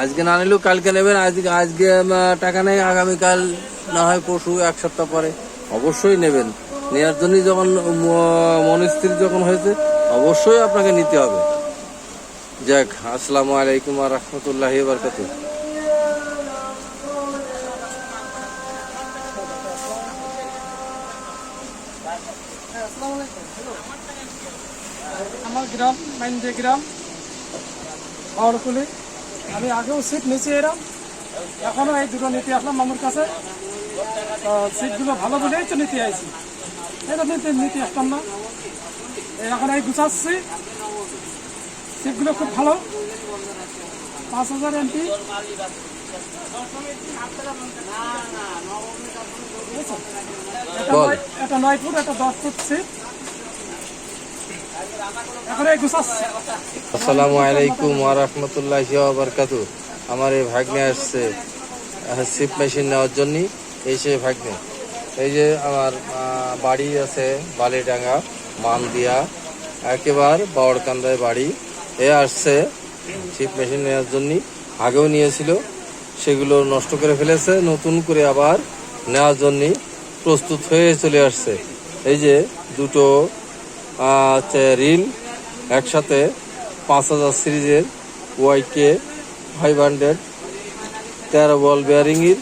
আজকে না নিলেও কালকে নেবেন, আজকে আজকে টাকা নেই, আগামীকাল না হয় পরশু এক সপ্তাহ পরে অবশ্যই নেবেন। নেওয়ার জন্যই যখন মনস্থির যখন হয়েছে, অবশ্যই আপনাকে নিতে হবে। যাক, আসসালামু আলাইকুম আর রহমতুল্লাহ বারকাতু আমার গ্রাম গ্রাম। পাওয়ারকুলি আমি আগেও সিট নিচে এরম। এখনও এই দুটো নিতে আসলাম মামুর কাছে। তো সিটগুলো ভালো বলেই তো নিতে আইছি। এটা নিতে নিতে আসতাম না। এই এখন এই গুছাচ্ছি। সিটগুলো খুব ভালো। পাঁচ হাজার এমপি। এটা নয় ফুট এটা দশ ফুট সিট আসসালামু আলাইকুম ওয়া রাহমাতুল্লাহি আমার এই ভাগ্নে আসছে সিপ মেশিন নেওয়ার জন্য এই সে ভাগ্নে। এই যে আমার বাড়ি আছে বালিডাঙ্গা মানদিয়া একেবার বাওড়কান্দায় বাড়ি। এ আসছে সিপ মেশিন নেওয়ার জন্য আগেও নিয়েছিল, সেগুলো নষ্ট করে ফেলেছে, নতুন করে আবার নেওয়ার জন্য প্রস্তুত হয়ে চলে আসছে। এই যে দুটো হচ্ছে রিল একসাথে পাঁচ হাজার সিরিজের ওয়াইকে ফাইভ হান্ড্রেড, তেরো বল বেয়ারিংয়ের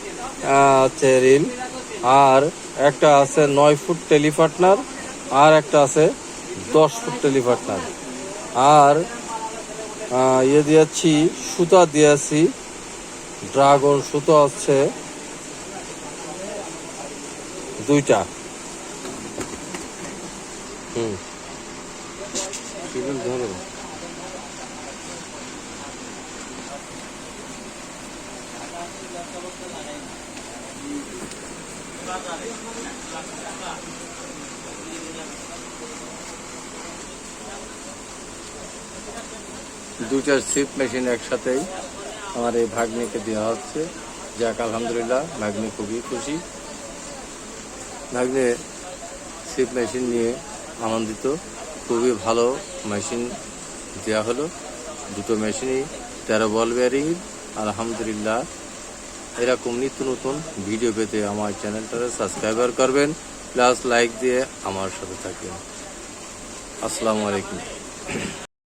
হচ্ছে রিল। আর একটা আছে নয় ফুট টেলিপার্টনার, আর একটা আছে দশ ফুট টেলিপার্টনার। আর ইয়ে দিয়েছি, সুতা দিয়েছি, ড্রাগন সুতো আছে, দুইটা। হুম। কেবল ধরো দুইটার সিপ মেশিন একসাথেই আমার এই ভাগ্নিকে দেওয়া হচ্ছে। যাক, আলহামদুলিল্লাহ, ভাগ্নি খুবই খুশি। ভাগ্নে সিপ মেশিন নিয়ে আনন্দিত। খুবই ভালো মেশিন দেওয়া হলো। দুটো মেশিনই, তেরো বল বেয়ারিং আলহামদুলিল্লাহ। এরকম নিত্য নতুন ভিডিও পেতে আমার চ্যানেলটাকে সাবস্ক্রাইবার করবেন, প্লাস লাইক দিয়ে আমার সাথে থাকবেন। আসসালামু আলাইকুম।